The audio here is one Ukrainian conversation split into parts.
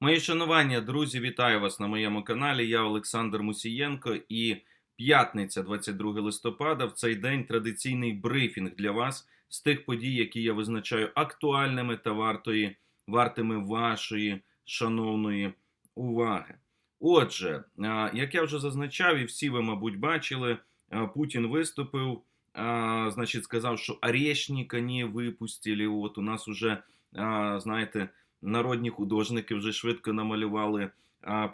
Мої шанування, друзі, вітаю вас на моєму каналі. Я Олександр Мусієнко і п'ятниця, 22 листопада. В цей день традиційний брифінг для вас з тих подій, які я визначаю актуальними та вартої, вартими вашої шановної уваги. Отже, як я вже зазначав, і всі ви, мабуть, бачили, Путін виступив, значить, сказав, що орешника не випустили. От у нас уже, знаєте, народні художники вже швидко намалювали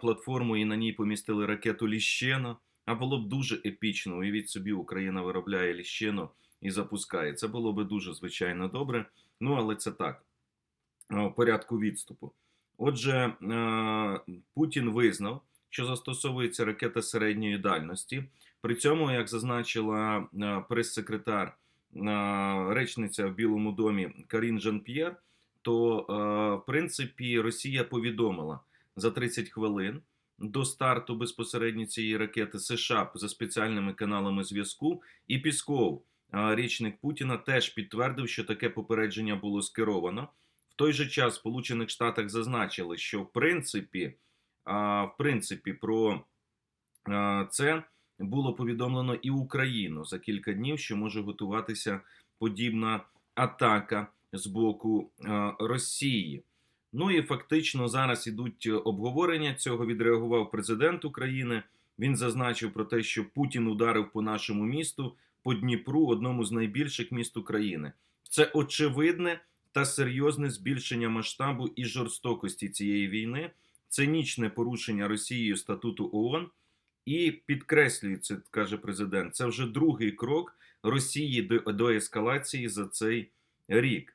платформу і на ній помістили ракету Ліщено. А було б дуже епічно. Уявіть собі, Україна виробляє Ліщено і запускає. Це було б дуже звичайно добре. Ну, але це так, в порядку відступу. Отже, Путін визнав, що застосовується ракета середньої дальності. При цьому, як зазначила прес-секретар речниця в Білому домі Карін Жан-П'єр, то е, в принципі Росія повідомила за 30 хвилин до старту безпосередньо цієї ракети США за спеціальними каналами зв'язку. І Пісков, е, річник Путіна, теж підтвердив, що таке попередження було скеровано. В той же час в Сполучених Штатах зазначили, що в принципі, а, в принципі, про це було повідомлено і Україну за кілька днів, що може готуватися подібна атака з боку Росії. Ну і фактично зараз ідуть обговорення цього. Відреагував президент України. Він зазначив про те, що Путін ударив по нашому місту по Дніпру, одному з найбільших міст України. Це очевидне та серйозне збільшення масштабу і жорстокості цієї війни, цинічне порушення Росією статуту ООН. І підкреслюється, каже президент, це вже другий крок Росії до ескалації за цей рік.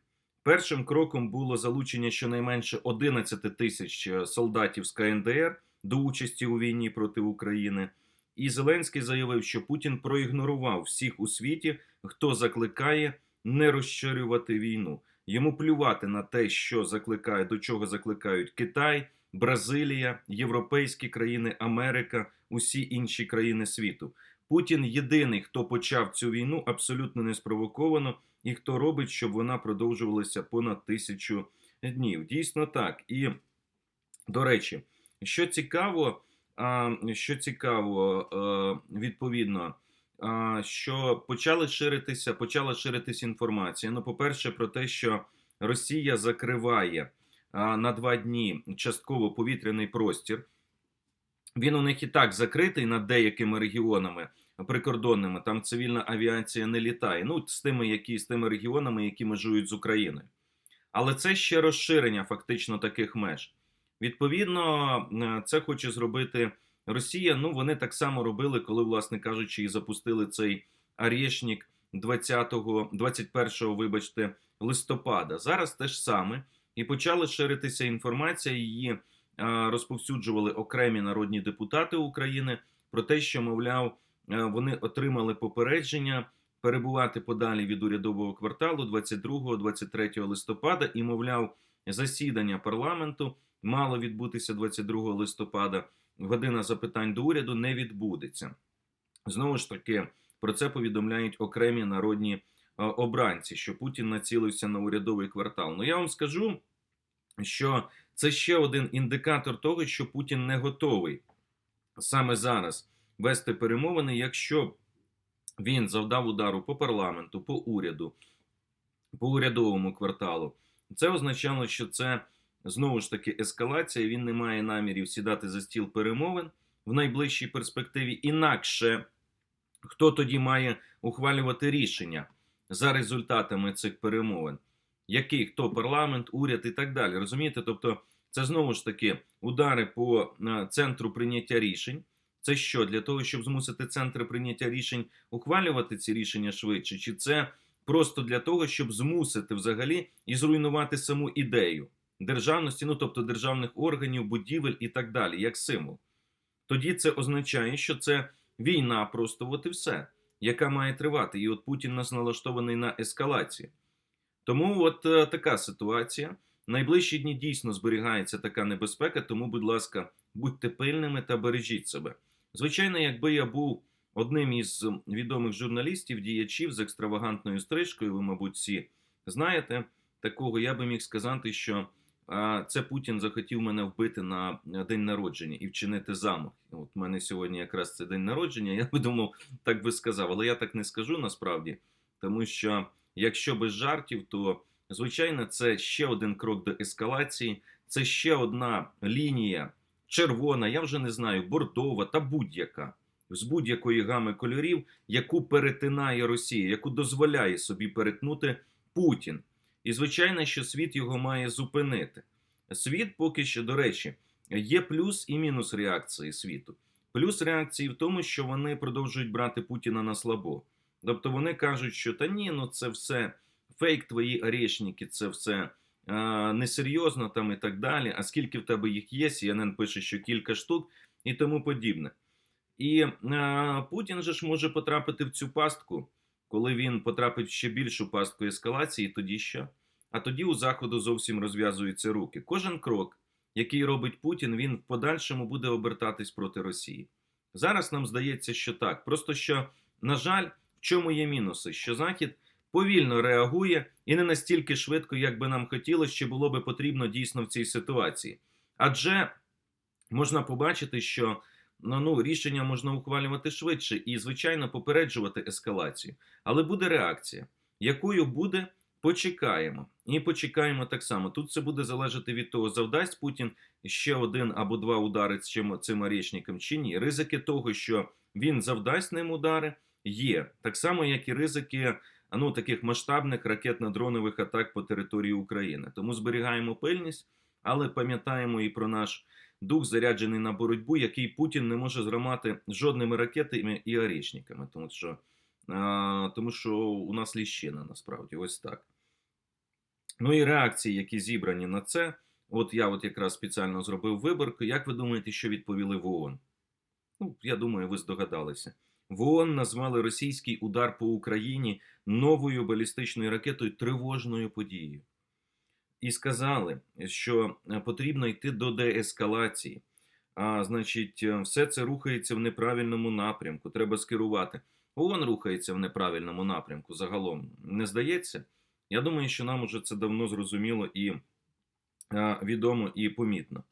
Першим кроком було залучення щонайменше 11 тисяч солдатів з КНДР до участі у війні проти України. І Зеленський заявив, що Путін проігнорував всіх у світі, хто закликає не розширювати війну. Йому плювати на те, що закликає, до чого закликають Китай, Бразилія, європейські країни, Америка, усі інші країни світу. Путін єдиний, хто почав цю війну абсолютно неспровоковано, і хто робить, щоб вона продовжувалася понад тисячу днів. Дійсно так. І до речі, що цікаво, що цікаво, відповідно що почали ширитися, почала ширитися інформація. Ну, по-перше, про те, що Росія закриває на два дні частково повітряний простір. Він у них і так закритий над деякими регіонами прикордонними. Там цивільна авіація не літає. Ну, з тими, які з тими регіонами, які межують з Україною. Але це ще розширення фактично таких меж. Відповідно, це хоче зробити. Росія, ну вони так само робили, коли, власне кажучи, і запустили цей Арєшнік 20-го, 21-го, вибачте, листопада. Зараз те ж саме. І почала ширитися інформація. Її розповсюджували окремі народні депутати України про те, що, мовляв, вони отримали попередження перебувати подалі від урядового кварталу 22-23 листопада, і, мовляв, засідання парламенту мало відбутися 22 листопада година запитань до уряду не відбудеться. Знову ж таки, про це повідомляють окремі народні е, обранці, що Путін націлився на урядовий квартал. Ну я вам скажу, що це ще один індикатор того, що Путін не готовий саме зараз вести перемовини, якщо він завдав удару по парламенту, по уряду, по урядовому кварталу. Це означало, що це знову ж таки ескалація. Він не має намірів сідати за стіл перемовин в найближчій перспективі. Інакше хто тоді має ухвалювати рішення за результатами цих перемовин? Який хто парламент, уряд і так далі. Розумієте? Тобто, це знову ж таки удари по е, центру прийняття рішень. Це що для того, щоб змусити центри прийняття рішень ухвалювати ці рішення швидше? Чи це просто для того, щоб змусити взагалі і зруйнувати саму ідею? державності, ну тобто державних органів, будівель і так далі, як символ. Тоді це означає, що це війна просто от і все, яка має тривати. І от Путін нас налаштований на ескалацію. Тому от е, така ситуація. Найближчі дні дійсно зберігається така небезпека, тому, будь ласка, будьте пильними та бережіть себе. Звичайно, якби я був одним із відомих журналістів, діячів з екстравагантною стрижкою, ви, мабуть, всі знаєте такого, я би міг сказати, що це Путін захотів мене вбити на день народження і вчинити замах. От в мене сьогодні якраз це день народження. Я би думав, так би сказав, але я так не скажу насправді, тому що якщо без жартів, то звичайно це ще один крок до ескалації, це ще одна лінія червона, я вже не знаю, бордова та будь-яка з будь-якої гами кольорів, яку перетинає Росія, яку дозволяє собі перетнути Путін. І звичайно, що світ його має зупинити. Світ поки що, до речі, є плюс і мінус реакції світу. Плюс реакції в тому, що вони продовжують брати Путіна на слабо. Тобто вони кажуть, що та ні, ну це все фейк, твої орешники, це все несерйозно там і так далі. А скільки в тебе їх є? CNN пише, що кілька штук і тому подібне. І Путін же ж може потрапити в цю пастку, коли він потрапить в ще більшу пастку ескалації, тоді що? А тоді у Заходу зовсім розв'язуються руки. Кожен крок, який робить Путін, він в подальшому буде обертатись проти Росії. Зараз нам здається, що так. Просто що, на жаль, в чому є мінуси? Що Захід повільно реагує і не настільки швидко, як би нам хотілося, чи було би потрібно дійсно в цій ситуації. Адже можна побачити, що ну, ну, рішення можна ухвалювати швидше і, звичайно, попереджувати ескалацію. Але буде реакція, якою буде. Почекаємо і почекаємо так само. Тут це буде залежати від того, завдасть Путін ще один або два удари з чим цим орішникам чи ні. Ризики того, що він завдасть ним удари, є так само, як і ризики ну, таких масштабних ракетно-дронових атак по території України. Тому зберігаємо пильність, але пам'ятаємо і про наш дух, заряджений на боротьбу, який Путін не може зламати жодними ракетами і орішниками, тому що. А, тому що у нас ліщина насправді ось так. Ну і реакції, які зібрані на це. От я от якраз спеціально зробив виборку. Як ви думаєте, що відповіли в ООН? Ну, я думаю, ви здогадалися. В ООН назвали російський удар по Україні новою балістичною ракетою тривожною подією. І сказали, що потрібно йти до деескалації. А значить, все це рухається в неправильному напрямку. Треба скерувати. ООН рухається в неправильному напрямку загалом. Не здається? Я думаю, що нам уже це давно зрозуміло і а, відомо і помітно.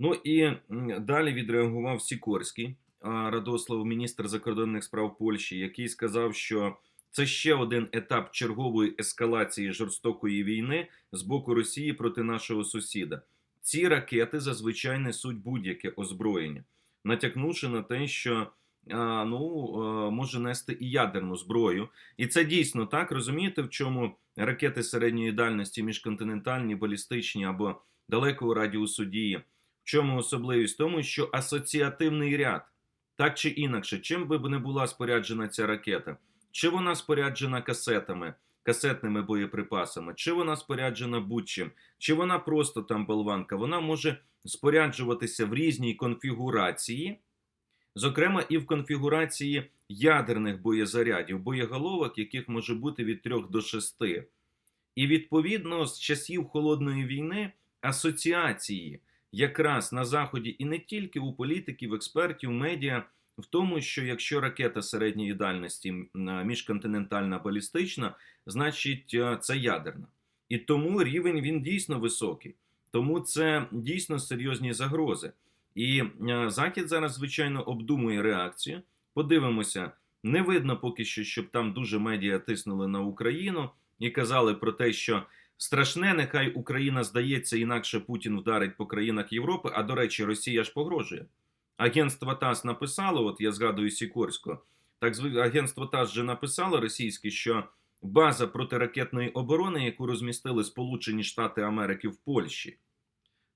Ну і далі відреагував Сікорський Радослав, міністр закордонних справ Польщі, який сказав, що це ще один етап чергової ескалації жорстокої війни з боку Росії проти нашого сусіда. Ці ракети зазвичай несуть будь-яке озброєння, натякнувши на те, що ну, може нести і ядерну зброю. І це дійсно так. Розумієте, в чому ракети середньої дальності, міжконтинентальні, балістичні або далекого радіусу дії. В чому особливість? Тому, що асоціативний ряд, так чи інакше, чим би не була споряджена ця ракета, чи вона споряджена касетами, касетними боєприпасами, чи вона споряджена будь-чим, чи вона просто там болванка, вона може споряджуватися в різній конфігурації зокрема і в конфігурації ядерних боєзарядів, боєголовок, яких може бути від 3 до 6. І відповідно з часів холодної війни асоціації якраз на заході, і не тільки у політиків, експертів, медіа, в тому, що якщо ракета середньої дальності міжконтинентальна балістична, значить це ядерна. І тому рівень він дійсно високий. Тому це дійсно серйозні загрози. І е, Захід зараз, звичайно, обдумує реакцію. Подивимося, не видно поки що, щоб там дуже медіа тиснули на Україну і казали про те, що страшне, нехай Україна здається, інакше Путін вдарить по країнах Європи. А до речі, Росія ж погрожує. Агентство ТАСС написало, от я згадую Сікорського, так агентство ТАСС вже написало російське, що база протиракетної оборони, яку розмістили Сполучені Штати Америки в Польщі,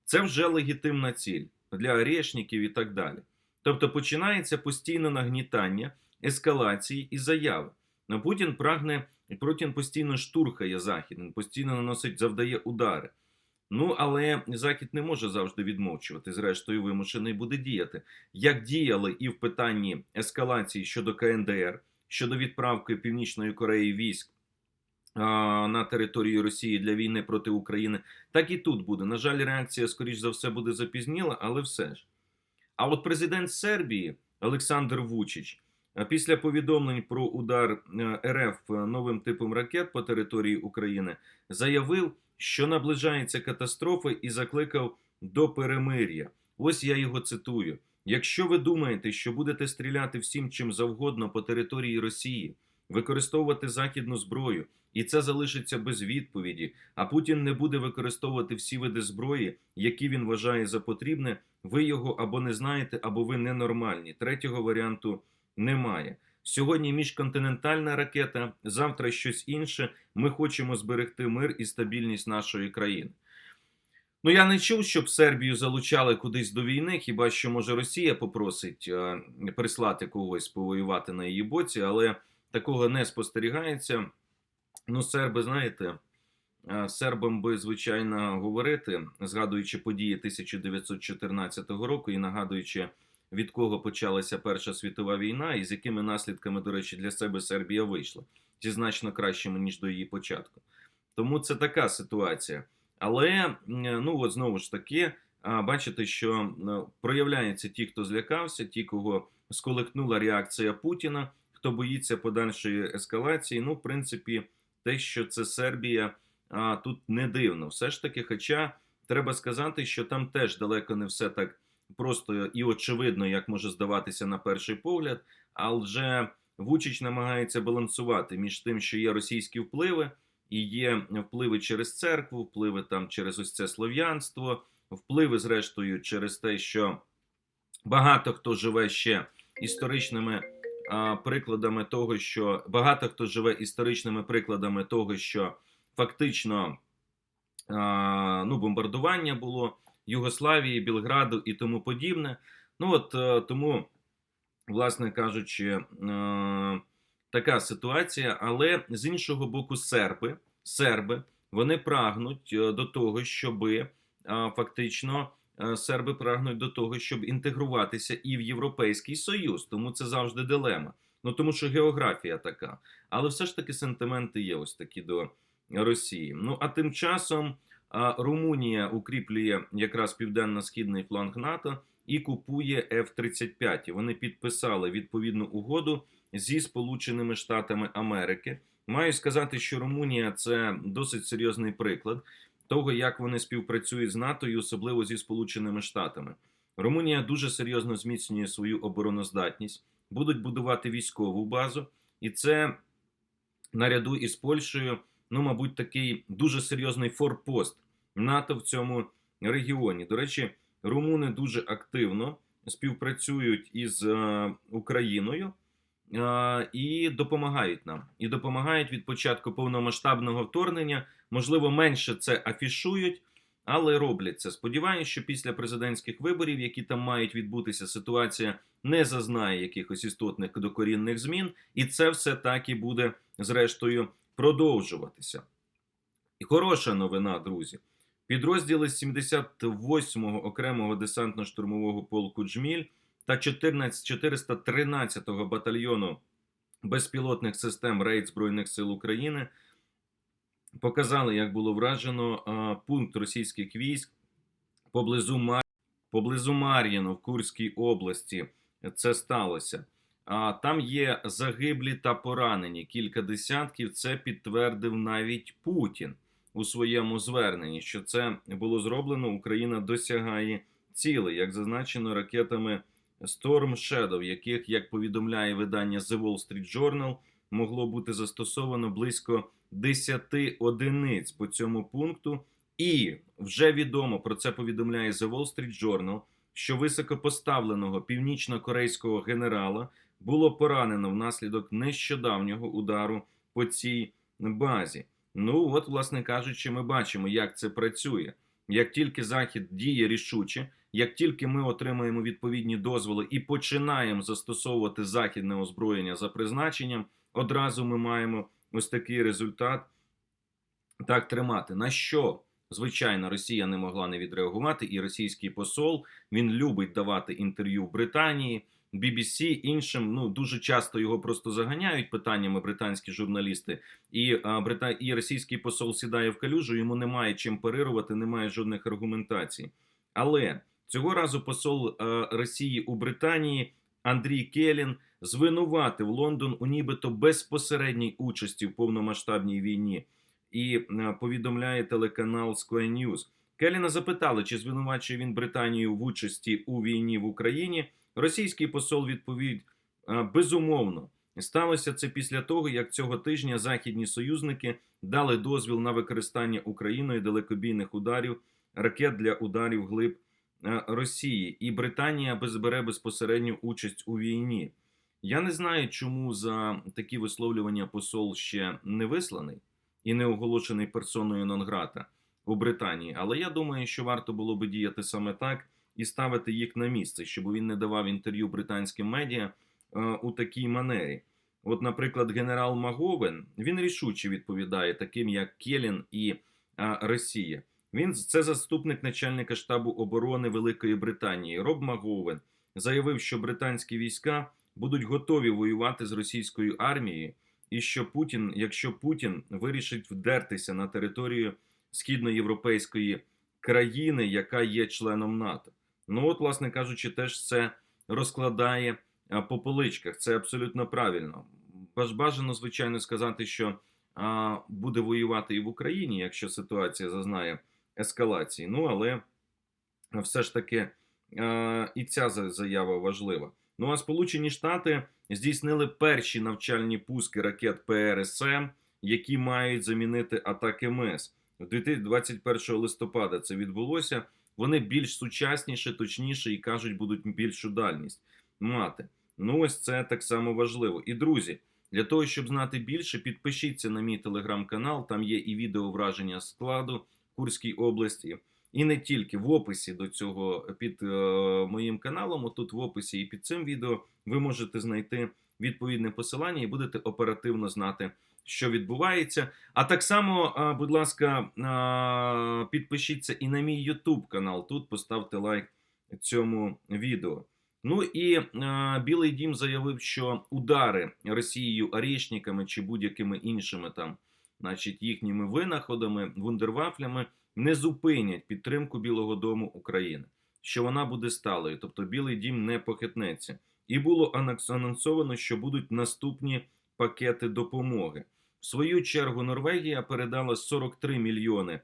це вже легітимна ціль для орешників і так далі. Тобто починається постійне нагнітання, ескалації і заяви. Путін прагне, Путін постійно штурхає Захід, він постійно наносить, завдає удари. Ну, але Захід не може завжди відмовчувати, зрештою, вимушений буде діяти. Як діяли і в питанні ескалації щодо КНДР, щодо відправки Північної Кореї військ на території Росії для війни проти України, так і тут буде. На жаль, реакція, скоріш за все, буде запізніла, але все ж. А от президент Сербії Олександр Вучич після повідомлень про удар РФ новим типом ракет по території України заявив, що наближається катастрофа, і закликав до перемир'я. Ось я його цитую. Якщо ви думаєте, що будете стріляти всім чим завгодно по території Росії, використовувати західну зброю, і це залишиться без відповіді, а Путін не буде використовувати всі види зброї, які він вважає за потрібне, ви його або не знаєте, або ви ненормальні. Третього варіанту немає. Сьогодні міжконтинентальна ракета, завтра щось інше. Ми хочемо зберегти мир і стабільність нашої країни. Ну я не чув, щоб Сербію залучали кудись до війни. Хіба що може Росія попросить е, прислати когось повоювати на її боці, але такого не спостерігається. Ну, серби, знаєте, е, сербам би звичайно говорити, згадуючи події 1914 року і нагадуючи, від кого почалася Перша світова війна, і з якими наслідками, до речі, для себе Сербія вийшла зі значно кращими ніж до її початку. Тому це така ситуація. Але ну от знову ж таки, бачите, що проявляються ті, хто злякався, ті, кого сколихнула реакція Путіна, хто боїться подальшої ескалації. Ну, в принципі, те, що це Сербія, тут не дивно. Все ж таки, хоча треба сказати, що там теж далеко не все так просто і очевидно, як може здаватися на перший погляд, адже Вучич намагається балансувати між тим, що є російські впливи. І є впливи через церкву, впливи там через ось це слов'янство, впливи, зрештою, через те, що багато хто живе ще історичними прикладами того, що багато хто живе історичними прикладами того, що фактично ну, бомбардування було Югославії, Білграду і тому подібне. Ну от е, тому, власне кажучи, е, така ситуація, але з іншого боку, серби, серби вони прагнуть е, до того, щоби фактично серби прагнуть до того, щоб інтегруватися і в Європейський Союз. Тому це завжди дилема. Ну тому що географія така. Але все ж таки сентименти є ось такі до Росії. Ну а тим часом а, Румунія укріплює якраз південно-східний фланг НАТО і купує F-35. Вони підписали відповідну угоду зі Сполученими Штатами Америки. Маю сказати, що Румунія це досить серйозний приклад того, як вони співпрацюють з НАТО і особливо зі Сполученими Штатами. Румунія дуже серйозно зміцнює свою обороноздатність, будуть будувати військову базу, і це наряду із Польщею, ну, мабуть, такий дуже серйозний форпост НАТО в цьому регіоні. До речі, румуни дуже активно співпрацюють із е, Україною е, і допомагають нам. І допомагають від початку повномасштабного вторгнення. Можливо, менше це афішують, але роблять це. Сподіваюся, що після президентських виборів, які там мають відбутися, ситуація не зазнає якихось істотних докорінних змін, і це все так і буде зрештою продовжуватися. І хороша новина, друзі. Підрозділи 78-го окремого десантно-штурмового полку Джміль та 14 413-го батальйону безпілотних систем рейд Збройних сил України показали, як було вражено пункт російських військ поблизу Мар'їно в Курській області. Це сталося. Там є загиблі та поранені кілька десятків. Це підтвердив навіть Путін у своєму зверненні, що це було зроблено. Україна досягає цілей, як зазначено ракетами Storm Shadow, яких, як повідомляє видання The Wall Street Journal, могло бути застосовано близько 10 одиниць по цьому пункту. І вже відомо про це повідомляє The Wall Street Journal, що високопоставленого північно-корейського генерала було поранено внаслідок нещодавнього удару по цій базі. Ну от, власне кажучи, ми бачимо, як це працює. Як тільки Захід діє рішуче, як тільки ми отримаємо відповідні дозволи і починаємо застосовувати західне озброєння за призначенням, одразу ми маємо ось такий результат так тримати. На що? Звичайно, Росія не могла не відреагувати, і російський посол він любить давати інтерв'ю в Британії, BBC, іншим. Ну дуже часто його просто заганяють питаннями британські журналісти, і а, брита... і російський посол сідає в калюжу. Йому немає чим парирувати, немає жодних аргументацій. Але цього разу посол а, Росії у Британії Андрій Келін звинуватив Лондон у нібито безпосередній участі в повномасштабній війні і е, повідомляє телеканал Sky News. Келіна запитали, чи звинувачує він Британію в участі у війні в Україні. Російський посол відповів е, безумовно. Сталося це після того, як цього тижня західні союзники дали дозвіл на використання Україною далекобійних ударів ракет для ударів глиб е, Росії, і Британія безбере безпосередню участь у війні. Я не знаю, чому за такі висловлювання посол ще не висланий і не оголошений персоною нон-грата у Британії. Але я думаю, що варто було би діяти саме так і ставити їх на місце, щоб він не давав інтерв'ю британським медіа е, у такій манері. От, наприклад, генерал Маговен він рішуче відповідає таким, як Келін і а, Росія. Він це заступник начальника штабу оборони Великої Британії. Роб Маговен заявив, що британські війська будуть готові воювати з російською армією, і що Путін, якщо Путін вирішить вдертися на територію східноєвропейської країни, яка є членом НАТО. Ну от, власне кажучи, теж це розкладає по поличках. Це абсолютно правильно. Бажано, звичайно, сказати, що буде воювати і в Україні, якщо ситуація зазнає ескалації. Ну але все ж таки і ця за- заява важлива. Ну а Сполучені Штати здійснили перші навчальні пуски ракет ПРСМ, які мають замінити атаки МЕС. 21 листопада це відбулося. Вони більш сучасніші, точніше і кажуть, будуть більшу дальність мати. Ну, ось це так само важливо. І друзі, для того, щоб знати більше, підпишіться на мій телеграм-канал. Там є і відео враження складу Курській області. І не тільки в описі до цього під е, моїм каналом. Тут в описі і під цим відео ви можете знайти відповідне посилання і будете оперативно знати, що відбувається. А так само, будь ласка, підпишіться і на мій YouTube канал. Тут поставте лайк цьому відео. Ну і Білий Дім заявив, що удари Росією орішниками чи будь-якими іншими там, значить, їхніми винаходами, вундервафлями не зупинять підтримку Білого Дому України, що вона буде сталою, тобто Білий Дім не похитнеться. І було анонс- анонсовано, що будуть наступні пакети допомоги. В свою чергу Норвегія передала 43 мільйони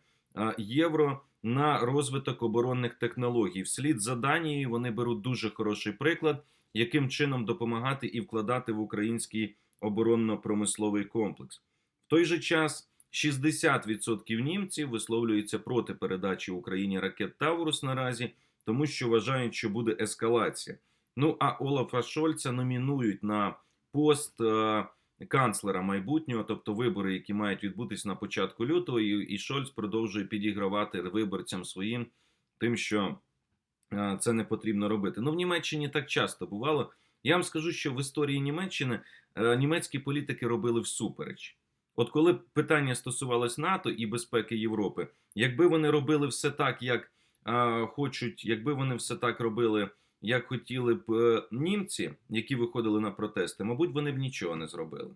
євро на розвиток оборонних технологій. Вслід за Данією вони беруть дуже хороший приклад, яким чином допомагати і вкладати в український оборонно-промисловий комплекс. В той же час 60% німців висловлюються проти передачі Україні ракет Таврус наразі, тому що вважають, що буде ескалація. Ну а Олафа Шольца номінують на пост е, канцлера майбутнього, тобто вибори, які мають відбутись на початку лютого, і, і Шольц продовжує підігравати виборцям своїм, тим, що е, це не потрібно робити. Ну в Німеччині так часто бувало. Я вам скажу, що в історії Німеччини е, німецькі політики робили всупереч. От коли питання стосувалось НАТО і безпеки Європи, якби вони робили все так, як е, хочуть, якби вони все так робили, як хотіли б е, німці, які виходили на протести, мабуть, вони б нічого не зробили.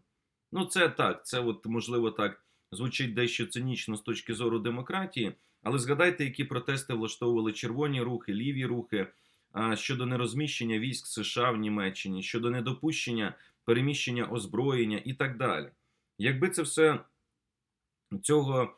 Ну, це так, це от можливо так звучить дещо цинічно з точки зору демократії, але згадайте, які протести влаштовували червоні рухи, ліві рухи щодо нерозміщення військ США в Німеччині, щодо недопущення переміщення озброєння і так далі. Якби це все цього,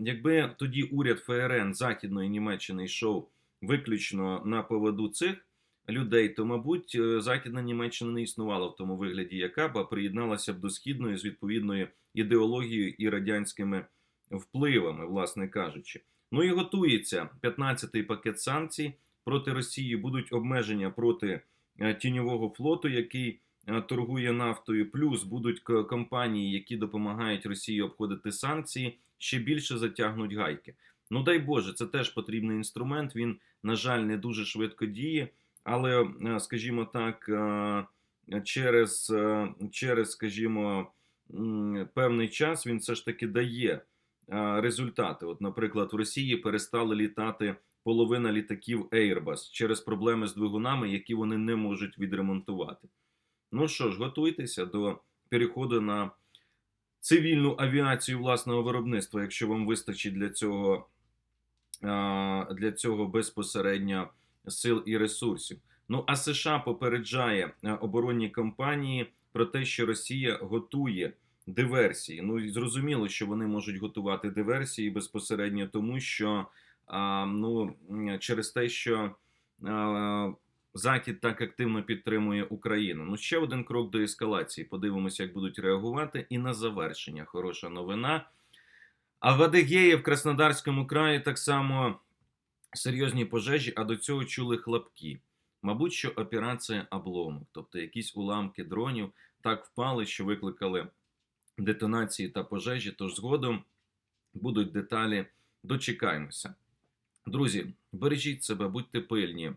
якби тоді уряд ФРН Західної Німеччини йшов виключно на поводу цих людей, то, мабуть, е, Західна Німеччина не існувала в тому вигляді, яка б приєдналася б до східної з відповідною ідеологією і радянськими впливами, власне кажучи. Ну і готується 15-й пакет санкцій проти Росії. Будуть обмеження проти е, тіньового флоту, який е, торгує нафтою. Плюс будуть компанії, які допомагають Росії обходити санкції, ще більше затягнуть гайки. Ну дай Боже, це теж потрібний інструмент. Він, на жаль, не дуже швидко діє, але, е, скажімо так, е, через, е, через скажімо, певний час він все ж таки дає результати. От, наприклад, в Росії перестали літати половина літаків Airbus через проблеми з двигунами, які вони не можуть відремонтувати. Ну що ж, готуйтеся до переходу на цивільну авіацію власного виробництва, якщо вам вистачить для цього, для цього безпосередньо сил і ресурсів. Ну а США попереджає е, оборонні компанії про те, що Росія готує диверсії. Ну і зрозуміло, що вони можуть готувати диверсії безпосередньо тому, що ну, через те, що а, Захід так активно підтримує Україну. Ну, ще один крок до ескалації. Подивимося, як будуть реагувати. І на завершення хороша новина. А в Адигеї в Краснодарському краї так само серйозні пожежі, а до цього чули хлопки. Мабуть, що операція обломок, тобто якісь уламки дронів так впали, що викликали детонації та пожежі. Тож згодом будуть деталі. Дочекаємося. Друзі, бережіть себе, будьте пильні.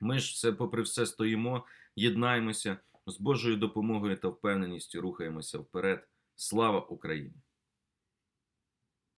Ми ж все, попри все, стоїмо, єднаємося з Божою допомогою та впевненістю рухаємося вперед. Слава Україні!